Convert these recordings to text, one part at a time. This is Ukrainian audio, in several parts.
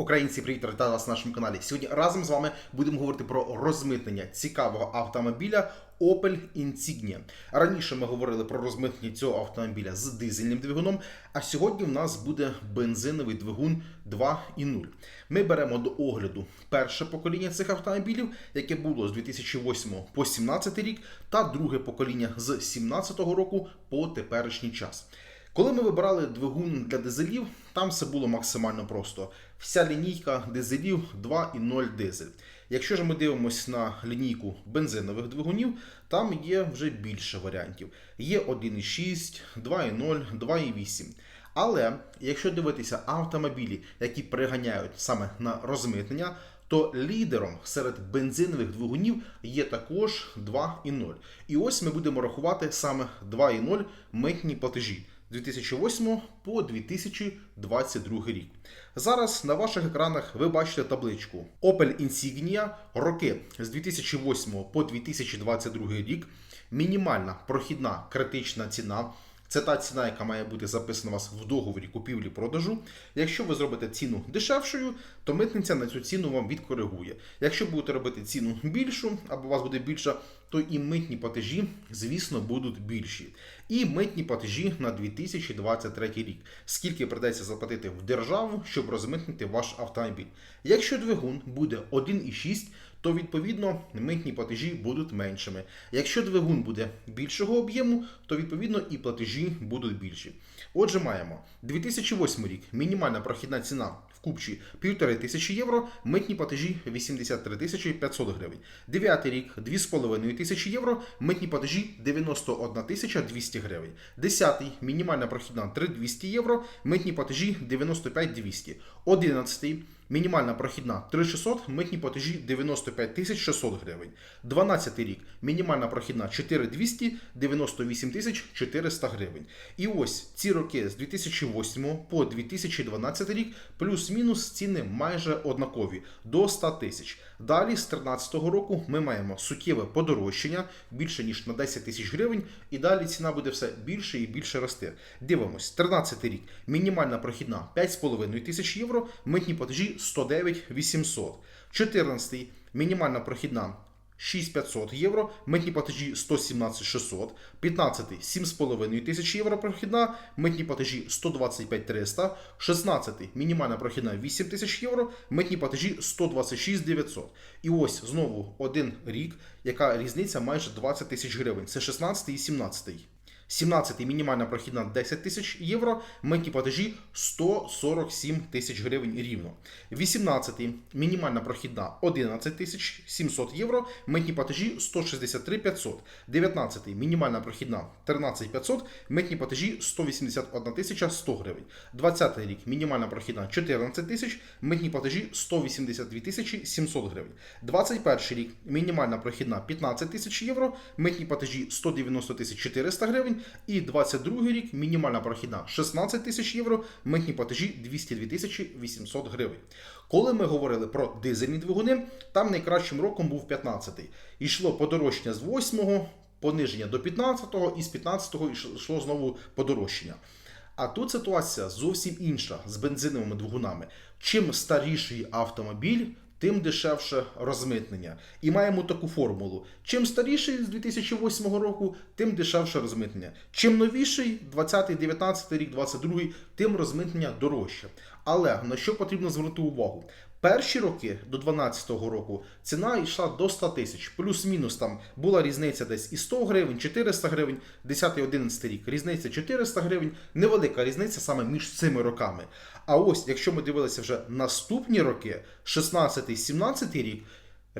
Українці, привіт, вітаю вас на нашому каналі. Сьогодні разом з вами будемо говорити про розмитнення цікавого автомобіля Opel Insignia. Раніше ми говорили про розмитнення цього автомобіля з дизельним двигуном, а сьогодні в нас буде бензиновий двигун 2.0. Ми беремо до огляду перше покоління цих автомобілів, яке було з 2008 по 2017 рік, та друге покоління з 2017 року по теперішній час. Коли ми вибирали двигун для дизелів, там все було максимально просто. Вся лінійка дизелів 2.0 дизель. Якщо ж ми дивимося на лінійку бензинових двигунів, там є вже більше варіантів. Є 1.6, 2.0, 2.8. Але якщо дивитися автомобілі, які приганяють саме на розмитнення, то лідером серед бензинових двигунів є також 2.0. І ось ми будемо рахувати саме 2.0 митні платежі. 2008 по 2022 рік. Зараз на ваших екранах ви бачите табличку Opel Insignia роки з 2008 по 2022 рік. Мінімальна прохідна критична ціна. Це та ціна, яка має бути записана у вас в договорі купівлі-продажу. Якщо ви зробите ціну дешевшою, то митниця на цю ціну вам відкоригує. Якщо будете робити ціну більшу, або у вас буде більша, то і митні платежі, звісно, будуть більші. І митні платежі на 2023 рік. Скільки придеться заплатити в державу, щоб розмитнити ваш автомобіль. Якщо двигун буде 1,6, то відповідно митні платежі будуть меншими. Якщо двигун буде більшого об'єму, то відповідно і платежі будуть більші. Отже, маємо 2008 рік мінімальна прохідна ціна купчі 1500 євро, митні платежі 83 тисячі 500 гривень. Дев'ятий рік 2,5 тисячі євро, митні платежі 91 тисяча 200 гривень. 10 мінімальна прохідна 3200 євро, митні платежі 95 200. 11 Мінімальна прохідна 3600, митні платежі 95 тисяч 600 гривень. 12 рік. Мінімальна прохідна 4200, 98 тисяч 400 гривень. І ось ці роки з 2008 по 2012 рік плюс-мінус ціни майже однакові до 100 тисяч. Далі з 2013 року ми маємо суттєве подорожчання більше ніж на 10 тисяч гривень, і далі ціна буде все більше і більше рости. Дивимось, 13 рік. Мінімальна прохідна 5,5 тисяч євро, митні платежі 109 800. 14 мінімальна прохідна 6500 євро, митні платежі 117 600, 15 7,5 тисяч євро прохідна, митні платежі 125 300, 16 мінімальна прохідна 8 тисяч євро, митні платежі 126 900. І ось знову один рік, яка різниця майже 20 тисяч гривень. Це 16 і 17. 17 мінімальна прохідна 10 тисяч євро, митні платежі 147 тисяч гривень рівно. 18-й мінімальна прохідна 11 тисяч 700 євро, митні платежі 163 500. 19 мінімальна прохідна 13 500, митні платежі 181 тисяча 100 гривень. 20-й рік мінімальна прохідна 14 тисяч, митні платежі 182 тисячі 700 гривень. 21 рік мінімальна прохідна 15 тисяч євро, митні платежі 190 тисяч 400 гривень. І 22 рік мінімальна прохідна 16 тисяч євро, митні платежі 202 тисячі 800 гривень. Коли ми говорили про дизельні двигуни, там найкращим роком був 15-й. Йшло подорожчання з 8-го, пониження до 15-го, і з 15-го йшло знову подорожчання. А тут ситуація зовсім інша з бензиновими двигунами. Чим старіший автомобіль, тим дешевше розмитнення. І маємо таку формулу: чим старіший з 2008 року, тим дешевше розмитнення. Чим новіший, 20, 19 рік, 22, тим розмитнення дорожче. Але на що потрібно звернути увагу? Перші роки до 2012 року ціна йшла до 100 тисяч, плюс-мінус там була різниця десь і 100 гривень, 400 гривень, 10-11 рік. Різниця 400 гривень, невелика різниця саме між цими роками. А ось, якщо ми дивилися вже наступні роки, 16-17 рік,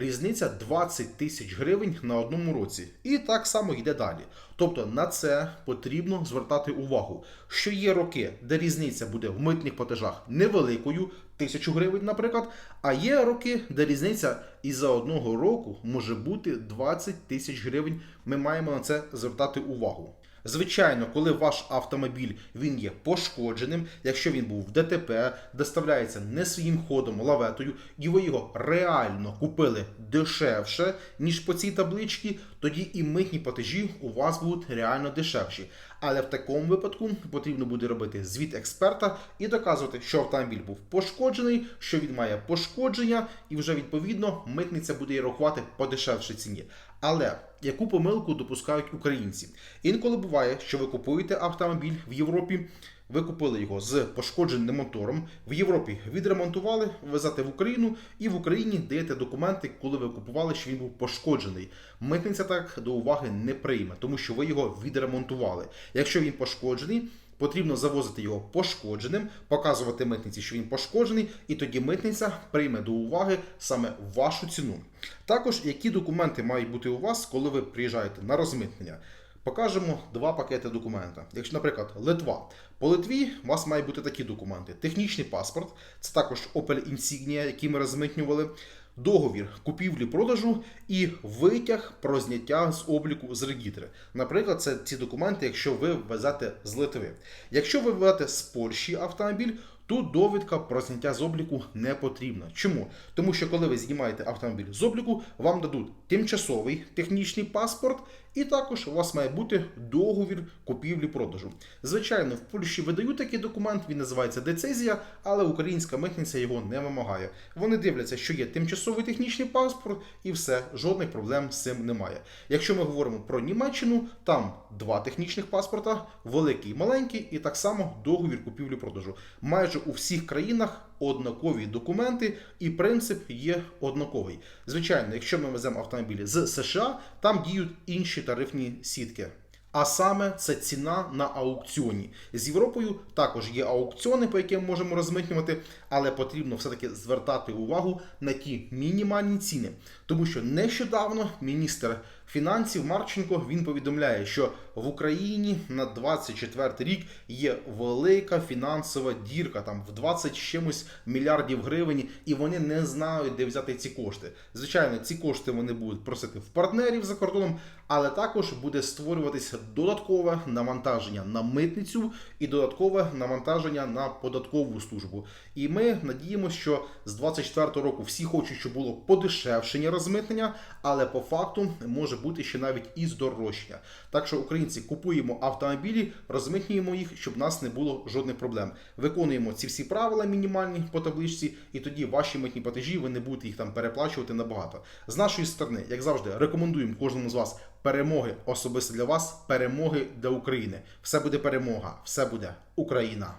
різниця 20 тисяч гривень на одному році. І так само йде далі. Тобто на це потрібно звертати увагу, що є роки, де різниця буде в митних платежах невеликою, тисячу гривень, наприклад, а є роки, де різниця і за одного року може бути 20 тисяч гривень. Ми маємо на це звертати увагу. Звичайно, коли ваш автомобіль він є пошкодженим, якщо він був в ДТП, доставляється не своїм ходом лаветою, і ви його реально купили дешевше, ніж по цій табличці, тоді і митні платежі у вас будуть реально дешевші. Але в такому випадку потрібно буде робити звіт експерта і доказувати, що автомобіль був пошкоджений, що він має пошкодження, і вже відповідно митниця буде її рахувати по дешевшій ціні. Але яку помилку допускають українці? Інколи буває, що ви купуєте автомобіль в Європі. Ви купили його з пошкодженим мотором. В Європі відремонтували, везете в Україну, і в Україні даєте документи, коли ви купували, що він був пошкоджений. Митниця так до уваги не прийме, тому що ви його відремонтували. Якщо він пошкоджений, потрібно завозити його пошкодженим, показувати митниці, що він пошкоджений, і тоді митниця прийме до уваги саме вашу ціну. Також які документи мають бути у вас, коли ви приїжджаєте на розмитнення. Покажемо два пакети документа. Якщо, наприклад, Литва. По Литві у вас мають бути такі документи: технічний паспорт, це також Opel Insignia, який ми розмитнювали, договір купівлі-продажу і витяг про зняття з обліку з регітри. Наприклад, це ці документи, якщо ви везете з Литви. Якщо ви везете з Польщі автомобіль, Тут довідка про зняття з обліку не потрібна. Чому? Тому що коли ви знімаєте автомобіль з обліку, вам дадуть тимчасовий технічний паспорт, і також у вас має бути договір купівлі-продажу. Звичайно, в Польщі видають такий документ, він називається децизія, але українська митниця його не вимагає. Вони дивляться, що є тимчасовий технічний паспорт, і все, жодних проблем з цим немає. Якщо ми говоримо про Німеччину, там два технічних паспорта, великий і маленький, і так само договір купівлі-продажу. Майже у всіх країнах однакові документи, і принцип є однаковий. Звичайно, якщо ми веземо автомобілі з США, там діють інші тарифні сітки. А саме це ціна на аукціоні. З Європою також є аукціони, по яким можемо розмитнювати, але потрібно все-таки звертати увагу на ті мінімальні ціни. Тому що нещодавно міністр фінансів Марченко він повідомляє, що в Україні на 24 рік є велика фінансова дірка, там в 20 чимось мільярдів гривень, і вони не знають, де взяти ці кошти. Звичайно, ці кошти вони будуть просити в партнерів за кордоном, але також буде створюватися додаткове навантаження на митницю і додаткове навантаження на податкову службу. І ми надіємося, що з 24 року всі хочуть, щоб було подешевшення розмитнення, але по факту може бути ще навіть і здорожчання. Так що українці купуємо автомобілі, розмитнюємо їх, щоб в нас не було жодних проблем. Виконуємо ці всі правила мінімальні по табличці, і тоді ваші митні платежі ви не будете їх там переплачувати набагато. З нашої сторони, як завжди, рекомендуємо кожному з вас перемоги особисто для вас, перемоги для України. Все буде перемога, все буде Україна.